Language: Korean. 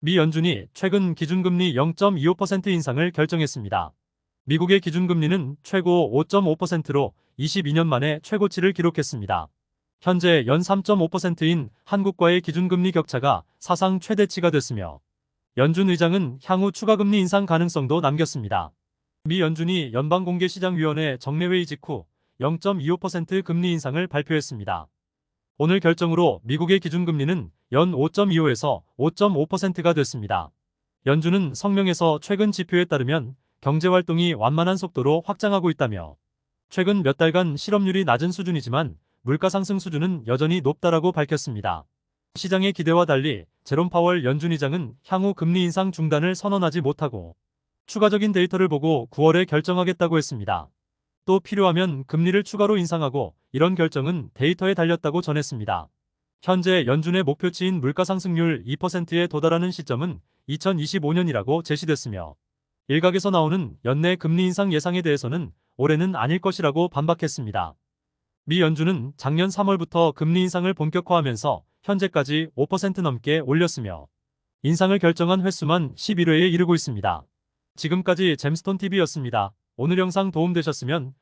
미 연준이 최근 기준금리 0.25% 인상을 결정했습니다. 미국의 기준금리는 최고 5.5%로 22년 만에 최고치를 기록했습니다. 현재 연 3.5%인 한국과의 기준금리 격차가 사상 최대치가 됐으며 연준 의장은 향후 추가금리 인상 가능성도 남겼습니다. 미 연준이 연방공개시장위원회 정례회의 직후 0.25% 금리 인상을 발표했습니다. 오늘 결정으로 미국의 기준금리는 연 5.25에서 5.5%가 됐습니다. 연준은 성명에서 최근 지표에 따르면 경제활동이 완만한 속도로 확장하고 있다며 최근 몇 달간 실업률이 낮은 수준이지만 물가 상승 수준은 여전히 높다라고 밝혔습니다. 시장의 기대와 달리 제롬 파월 연준 의장은 향후 금리 인상 중단을 선언하지 못하고 추가적인 데이터를 보고 9월에 결정하겠다고 했습니다. 또 필요하면 금리를 추가로 인상하고 이런 결정은 데이터에 달렸다고 전했습니다. 현재 연준의 목표치인 물가 상승률 2%에 도달하는 시점은 2025년이라고 제시됐으며 일각에서 나오는 연내 금리 인상 예상에 대해서는 올해는 아닐 것이라고 반박했습니다. 미 연준은 작년 3월부터 금리 인상을 본격화하면서 현재까지 5% 넘게 올렸으며 인상을 결정한 횟수만 11회에 이르고 있습니다. 지금까지 잼스톤 TV였습니다. 오늘 영상 도움되셨으면